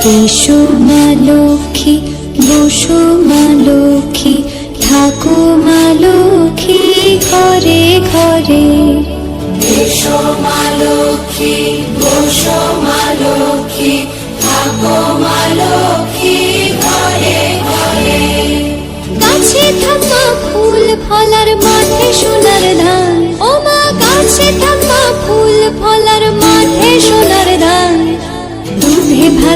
মা লক্ষ্মী বসো মা লক্ষ্মী থাকো মা লক্ষ্মী ঘরে ঘরে। এসো মা লক্ষ্মী বসো মা লক্ষ্মী থাকো মা লক্ষ্মী ঘরে ঘরে। গাছে থাকা ফুল ফলার মাঠে সোনার ধান।